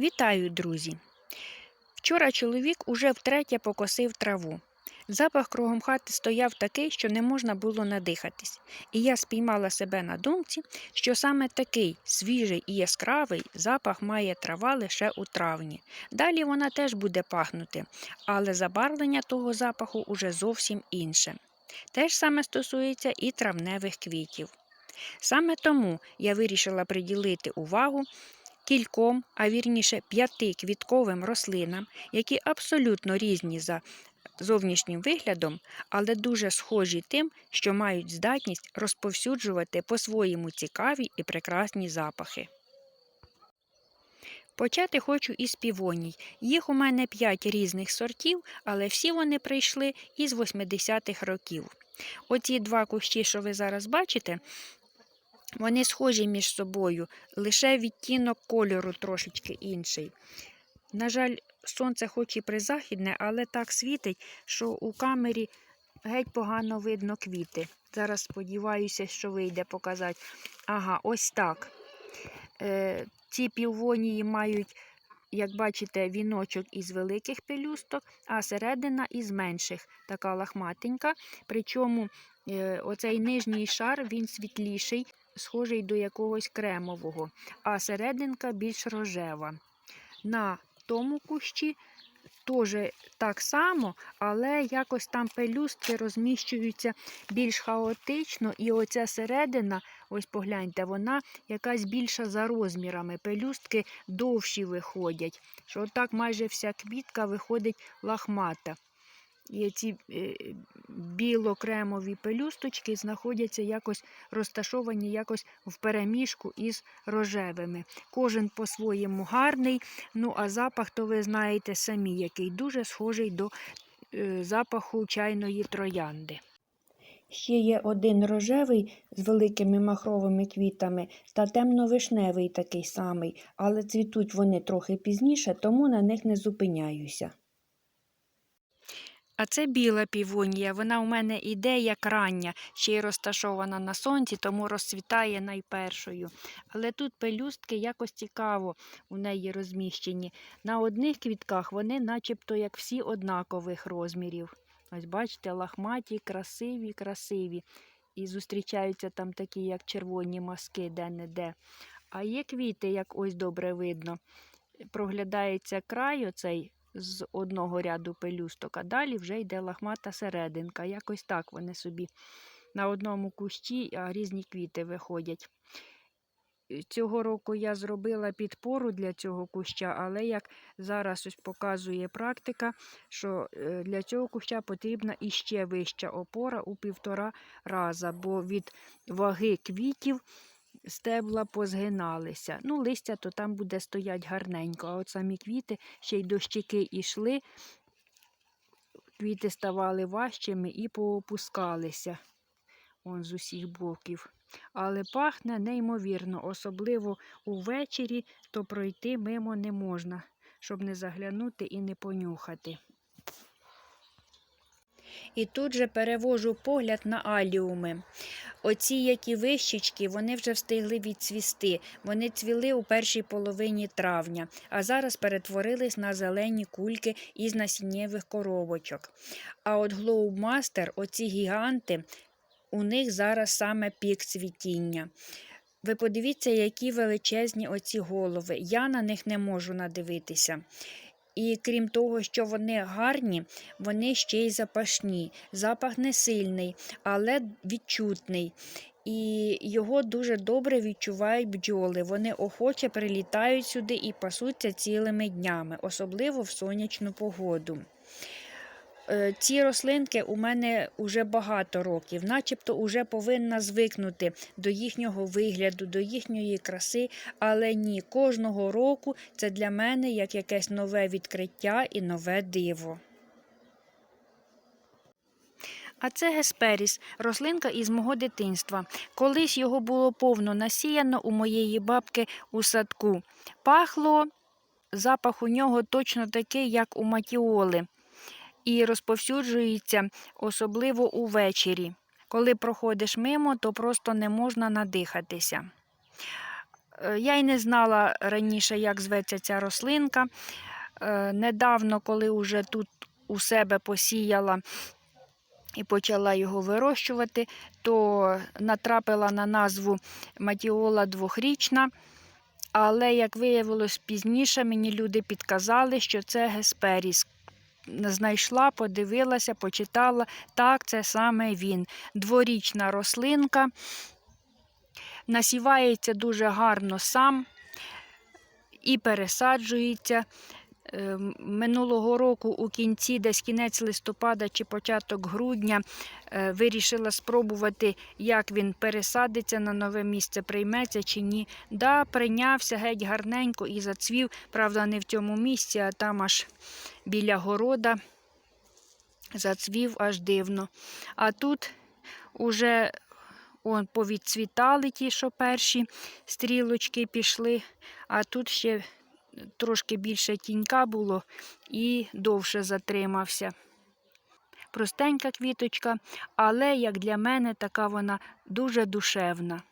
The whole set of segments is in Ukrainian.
Вітаю, друзі! Вчора чоловік уже втретє покосив траву. Запах кругом хати стояв такий, що не можна було надихатись, і я спіймала себе на думці, що саме такий свіжий і яскравий запах має трава лише у травні. Далі вона теж буде пахнути, але забарвлення того запаху уже зовсім інше. Те ж саме стосується і травневих квітів. Саме тому я вирішила приділити увагу кільком, а вірніше п'яти квітковим рослинам, які абсолютно різні за зовнішнім виглядом, але дуже схожі тим, що мають здатність розповсюджувати по-своєму цікаві і прекрасні запахи. Почати хочу із півоній. Їх у мене п'ять різних сортів, але всі вони прийшли із 80-х років. Оці два кущі, що ви зараз бачите, вони схожі між собою, лише відтінок кольору трошечки інший. На жаль, сонце хоч і призахідне, але так світить, що у камері геть погано видно квіти. Зараз сподіваюся, що вийде показати. Ага, ось так. Е, ці півонії мають, як бачите, віночок із великих пелюсток, а середина із менших, така лахматенька. Причому е, оцей нижній шар він світліший, схожий до якогось кремового, а серединка більш рожева. На тому кущі теж так само, але якось там пелюстки розміщуються більш хаотично, і оця середина, ось погляньте, вона якась більша за розмірами. Пелюстки довші виходять. Що отак майже вся квітка виходить лахмата. І ці е, біло-кремові пелюсточки знаходяться якось розташовані якось в переміжку із рожевими. Кожен по-своєму гарний, ну а запах, то ви знаєте самі, який дуже схожий до е, запаху чайної троянди. Ще є один рожевий з великими махровими квітами та темно-вишневий такий самий, але цвітуть вони трохи пізніше, тому на них не зупиняюся. А це біла півонія. Вона у мене іде як рання, ще й розташована на сонці, тому розцвітає найпершою. Але тут пелюстки якось цікаво у неї розміщені. На одних квітках вони начебто як всі однакових розмірів. Ось бачите, лахматі, красиві, красиві. І зустрічаються там такі, як червоні маски де-не-де. А є квіти, як ось добре видно. Проглядається край оцей з одного ряду пелюсток, а далі вже йде лахмата серединка. Якось так вони собі на одному кущі, різні квіти виходять. Цього року я зробила підпору для цього куща, але як зараз ось показує практика, що е, для цього куща потрібна іще вища опора у півтора раза, бо від ваги квітів стебла позгиналися. Ну, листя то там буде стоять гарненько, а от самі квіти ще й дощики йшли, квіти ставали важчими і поопускалися он з усіх боків. Але пахне неймовірно, особливо увечері, то пройти мимо не можна, щоб не заглянути і не понюхати. І тут же перевожу погляд на аліуми. Оці, які вищички, вони вже встигли відцвісти. Вони цвіли у першій половині травня, а зараз перетворились на зелені кульки із насіннєвих коробочок. А от Глоубмастер, оці гіганти, у них зараз саме пік цвітіння. Ви подивіться, які величезні оці голови. Я на них не можу надивитися. І крім того, що вони гарні, вони ще й запашні. Запах не сильний, але відчутний. І його дуже добре відчувають бджоли. Вони охоче прилітають сюди і пасуться цілими днями, особливо в сонячну погоду. Е, Ці рослинки у мене вже багато років, начебто вже повинна звикнути до їхнього вигляду, до їхньої краси, але ні, кожного року це для мене як якесь нове відкриття і нове диво. А це гесперіс, рослинка із мого дитинства. Колись його було повно насіяно у моєї бабки у садку. Пахло, запах у нього точно такий, як у матіоли і розповсюджується особливо увечері. Коли проходиш мимо, то просто не можна надихатися. Е, Я й не знала раніше, як зветься ця рослинка. Е, Недавно, коли вже тут у себе посіяла і почала його вирощувати, то натрапила на назву Матіола двохрічна. Але, як виявилось пізніше, мені люди підказали, що це Гесперіс. Знайшла, подивилася, почитала. Так, це саме він. Дворічна рослинка. Насівається дуже гарно сам і пересаджується. Е, Минулого року у кінці, десь кінець листопада чи початок грудня, е, вирішила спробувати, як він пересадиться на нове місце, прийметься чи ні. Да, прийнявся геть гарненько і зацвів. Правда, не в цьому місці, а там аж біля города. Зацвів аж дивно. А тут уже он, повідцвітали ті, що перші стрілочки пішли, а тут ще трошки більше тінька було і довше затримався. Простенька квіточка, але, як для мене, така вона дуже душевна.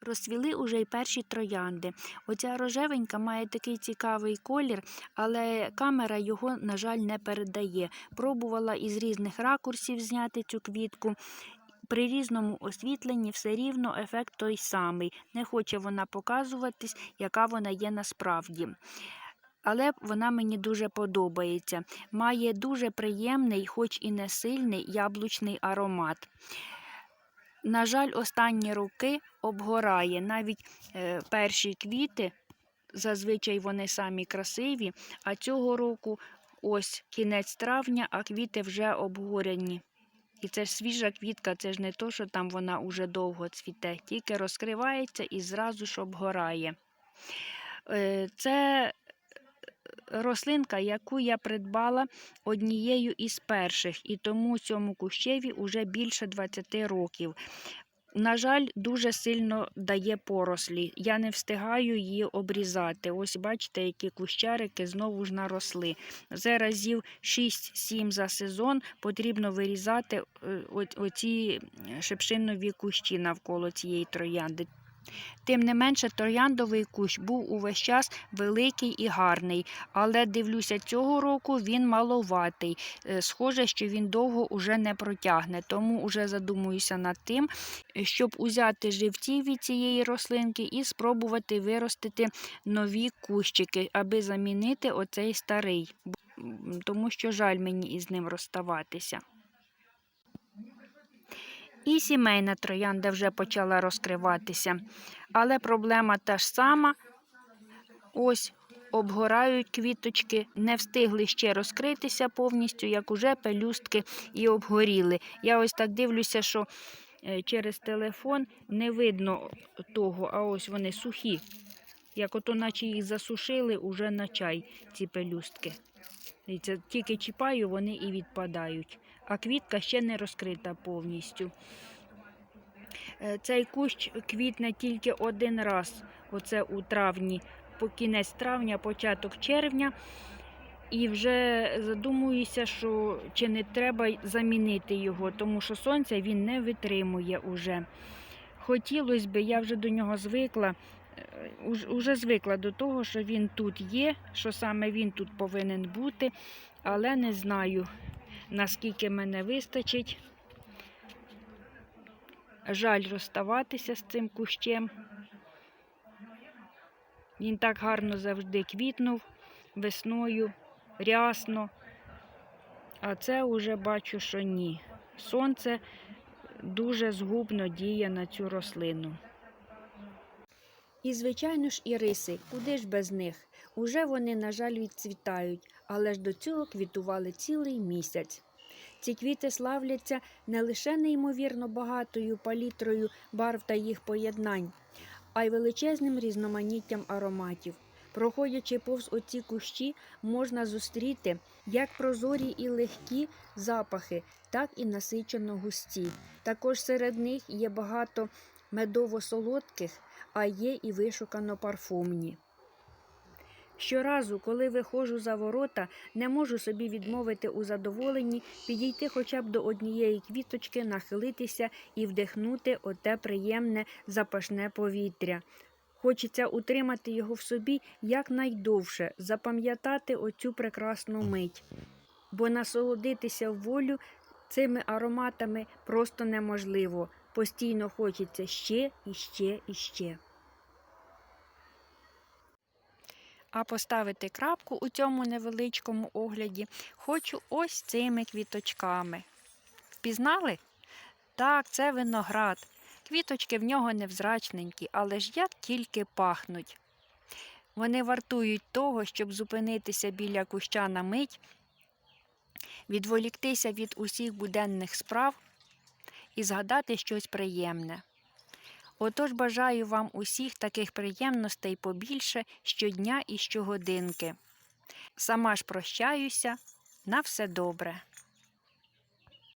Розцвіли уже й перші троянди. Оця рожевенька має такий цікавий колір, але камера його, на жаль, не передає. Пробувала із різних ракурсів зняти цю квітку. При різному освітленні все рівно ефект той самий. Не хоче вона показуватись, яка вона є насправді. Але вона мені дуже подобається. Має дуже приємний, хоч і не сильний яблучний аромат. На жаль, останні роки обгорає. Навіть е, перші квіти, зазвичай вони самі красиві, а цього року ось кінець травня, а квіти вже обгоряні. І це ж свіжа квітка, це ж не то, що там вона уже довго цвіте, тільки розкривається і зразу ж обгорає. Е, Це рослинка, яку я придбала однією із перших, і тому цьому кущеві вже більше 20 років. На жаль, дуже сильно дає порослі. Я не встигаю її обрізати. Ось бачите, які кущарики знову ж наросли. За разів 6-7 за сезон потрібно вирізати е, оці шепшинові кущі навколо цієї троянди. Тим не менше, трояндовий кущ був увесь час великий і гарний, але дивлюся, цього року він маловатий. Е, Схоже, що він довго уже не протягне, тому уже задумуюся над тим, щоб узяти живці від цієї рослинки і спробувати виростити нові кущики, аби замінити оцей старий, тому що жаль мені із ним розставатися. І сімейна троянда вже почала розкриватися. Але проблема та ж сама. Ось обгорають квіточки, не встигли ще розкритися повністю, як уже пелюстки і обгоріли. Я ось так дивлюся, що е, через телефон не видно того, а ось вони сухі. Як ото наче їх засушили уже на чай, ці пелюстки. Тільки чіпаю, вони і відпадають. А квітка ще не розкрита повністю. Е, Цей кущ квітне тільки один раз. Оце у травні, по кінець травня, початок червня. І вже задумуюся, що чи не треба замінити його, тому що сонця він не витримує уже. Хотілося б, я вже до нього звикла, е, уже звикла до того, що він тут є, що саме він тут повинен бути, але не знаю, наскільки мене вистачить. Жаль розставатися з цим кущем. Він так гарно завжди квітнув весною, рясно. А це вже бачу, що ні. Сонце дуже згубно діє на цю рослину. І, звичайно ж, і риси, куди ж без них? Уже вони, на жаль, відцвітають, але ж до цього квітували цілий місяць. Ці квіти славляться не лише неймовірно багатою палітрою барв та їх поєднань, а й величезним різноманіттям ароматів. Проходячи повз оці кущі, можна зустріти як прозорі і легкі запахи, так і насичено густі. Також серед них є багато медово-солодких, а є і вишукано парфумні. Щоразу, коли виходжу за ворота, не можу собі відмовити у задоволенні підійти хоча б до однієї квіточки, нахилитися і вдихнути оте приємне запашне повітря. Хочеться утримати його в собі якнайдовше, запам'ятати оцю прекрасну мить, бо насолодитися в волю цими ароматами просто неможливо. Постійно хочеться ще і ще і ще. А поставити крапку у цьому невеличкому огляді хочу ось цими квіточками. Впізнали? Так, це виноград. Квіточки в нього невзрачненькі, але ж як тільки пахнуть. Вони вартують того, щоб зупинитися біля куща на мить, відволіктися від усіх буденних справ і згадати щось приємне. Отож бажаю вам усіх таких приємностей побільше щодня і щогодинки. Сама ж прощаюся. На все добре.